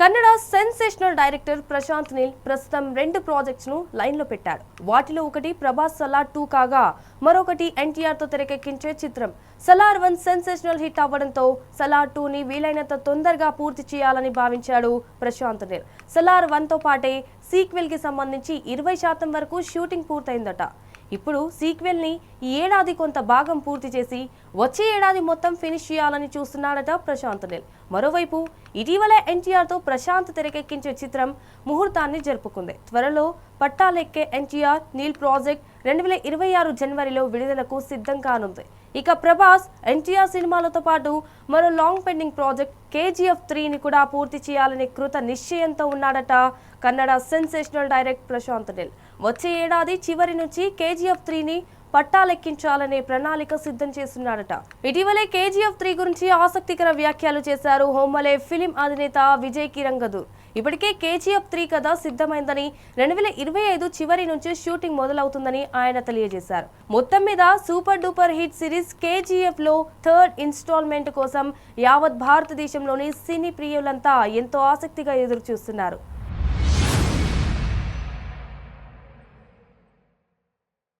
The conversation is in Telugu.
కన్నడ సెన్సేషనల్ డైరెక్టర్ ప్రశాంత్ నీల్ ప్రస్తుతం రెండు ప్రాజెక్ట్స్ను లైన్లో పెట్టాడు. వాటిలో ఒకటి ప్రభాస్ సలార్ టూ కాగా మరొకటి ఎన్టీఆర్తో తెరకెక్కించే చిత్రం. సలార్ వన్ సెన్సేషనల్ హిట్ అవ్వడంతో సలార్ టూ ని వీలైనంత తొందరగా పూర్తి చేయాలని భావించాడు ప్రశాంత్ నీల్. సలార్ వన్తో పాటే సీక్వెల్కి సంబంధించి ఇరవై శాతం వరకు షూటింగ్ పూర్తయిందట. ఇప్పుడు సీక్వెల్ని ఈ ఏడాది కొంత భాగం పూర్తి చేసి వచ్చే ఏడాది మొత్తం ఫినిష్ చేయాలని చూస్తున్నాడట ప్రశాంత్ నిల్. మరోవైపు ఇటీవలే ఎన్టీఆర్తో ప్రశాంత్ తెరకెక్కించే చిత్రం ముహూర్తాన్ని జరుపుకుంది. త్వరలో పట్టాలెక్కే ఎన్టీఆర్ నీల్ ప్రాజెక్ట్ రెండు వేల ఇరవై ఆరు జనవరిలో విడుదలకు సిద్ధం కానుంది ఇక ప్రభాస్ ఎన్టీఆర్ సినిమాలతో పాటు మరో లాంగ్ పెండింగ్ ప్రాజెక్ట్ కేజీఎఫ్ త్రీని కూడా పూర్తి చేయాలనే కృత నిశ్చయంతో ఉన్నాడట కన్నడ సెన్సేషనల్ డైరెక్ట్ ప్రశాంత్ నిల్. వచ్చే ఏడాది చివరి నుంచి కేజీఎఫ్ త్రీని పట్టాలెక్కించాలనే ప్రణాళిక సిద్ధం చేస్తున్నాడట. ఇటీవలే కేజీఎఫ్ త్రీ గురించి ఆసక్తికర వ్యాఖ్యలు చేశారు హోమలే ఫిలిం అధినేత విజయ్ కిరంగదూర్. ఇప్పటికే కేజీఎఫ్ త్రీ కథ సిద్ధమైందని రెండు వేల ఇరవై ఐదు చివరి నుంచి షూటింగ్ మొదలవుతుందని ఆయన తెలియజేశారు. మొత్తం మీద సూపర్ డూపర్ హిట్ సిరీస్ కేజీఎఫ్లో థర్డ్ ఇన్స్టాల్మెంట్ కోసం యావత్ భారతదేశంలోని సినీ ప్రియులంతా ఎంతో ఆసక్తిగా ఎదురు చూస్తున్నారు